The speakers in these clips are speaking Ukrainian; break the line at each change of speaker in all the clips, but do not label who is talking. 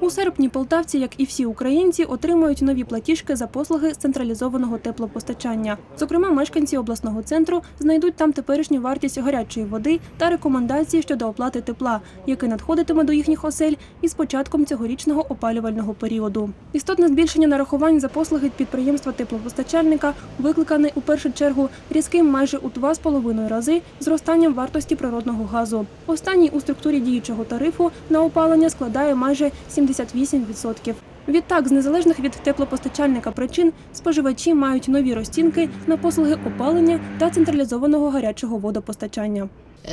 У серпні полтавці, як і всі українці, отримають нові платіжки за послуги з централізованого теплопостачання. Зокрема, мешканці обласного центру знайдуть там теперішню вартість гарячої води та рекомендації щодо оплати тепла, який надходитиме до їхніх осель із початком цьогорічного опалювального періоду. Істотне збільшення нарахувань за послуги підприємства теплопостачальника викликане у першу чергу різким майже у 2,5 рази зростанням вартості природного газу. Останній у структурі діючого тарифу на опалення складає майже 78%. Відтак, з незалежних від теплопостачальника причин, споживачі мають нові розцінки на послуги опалення та централізованого гарячого водопостачання.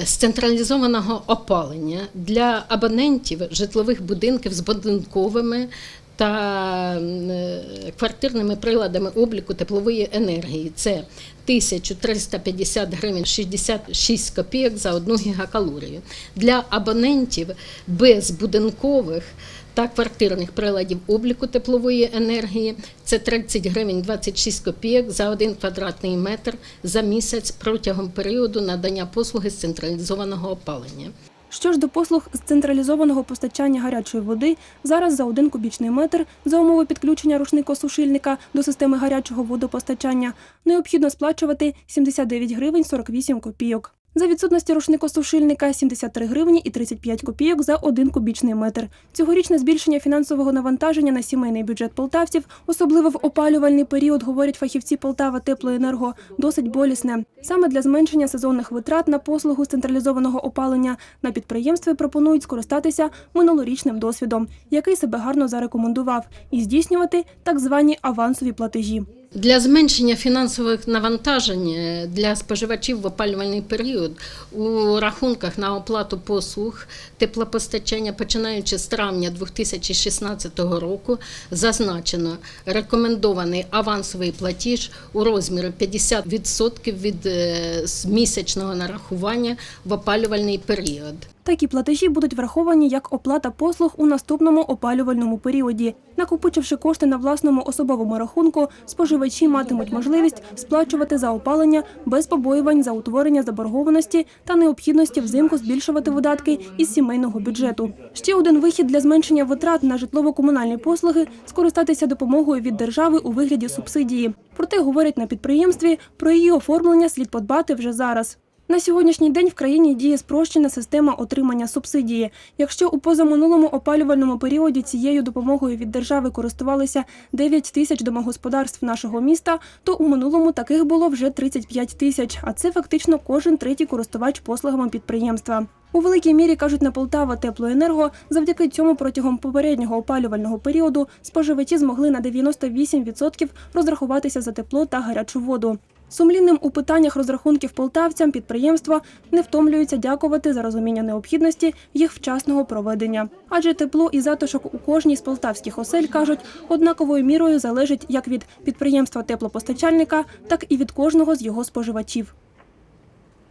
з централізованого опалення для абонентів житлових будинків з будинковими та е, квартирними приладами обліку теплової енергії. Це 1350 гривень 66 копійок за одну гігакалорію. Для абонентів без будинкових та квартирних приладів обліку теплової енергії це 30 гривень 26 копійок за один квадратний метр за місяць протягом періоду надання послуги з централізованого опалення.
Що ж до послуг з централізованого постачання гарячої води, зараз за один кубічний метр за умови підключення рушникосушильника до системи гарячого водопостачання необхідно сплачувати 79 гривень 48 копійок. За відсутності рушникосушильника 73 гривні і 35 копійок за один кубічний метр. Цьогорічне збільшення фінансового навантаження на сімейний бюджет полтавців, особливо в опалювальний період, говорять фахівці Полтава Теплоенерго, досить болісне. Саме для зменшення сезонних витрат на послугу з централізованого опалення на підприємстві пропонують скористатися минулорічним досвідом, який себе гарно зарекомендував, і здійснювати так звані авансові платежі.
Для зменшення фінансових навантажень е, для споживачів в опалювальний період у рахунках на оплату послуг теплопостачання, починаючи з травня 2016 року, зазначено рекомендований авансовий платіж у розмірі 50% від е, місячного нарахування в опалювальний період.
Такі платежі будуть враховані як оплата послуг у наступному опалювальному періоді. Накопичивши кошти на власному особовому рахунку, споживачі матимуть можливість сплачувати за опалення без побоювань за утворення заборгованості та необхідності взимку збільшувати видатки із сімейного бюджету. Ще один вихід для зменшення витрат на житлово-комунальні послуги скористатися допомогою від держави у вигляді субсидії. Проте говорять на підприємстві, про її оформлення слід подбати вже зараз. На сьогоднішній день в країні діє спрощена система отримання субсидії. Якщо у позаминулому опалювальному періоді цією допомогою від держави користувалися 9 тисяч домогосподарств нашого міста, то у минулому таких було вже 35 тисяч, а це фактично кожен третій користувач послугами підприємства. У великій мірі кажуть на Полтава Теплоенерго, завдяки цьому протягом попереднього опалювального періоду споживачі змогли на 98% розрахуватися за тепло та гарячу воду. Сумлінним у питаннях розрахунків полтавцям підприємства не втомлюються дякувати за розуміння необхідності їх вчасного проведення. Адже тепло і затишок у кожній з полтавських осель кажуть однаковою мірою залежить як від підприємства теплопостачальника, так і від кожного з його споживачів.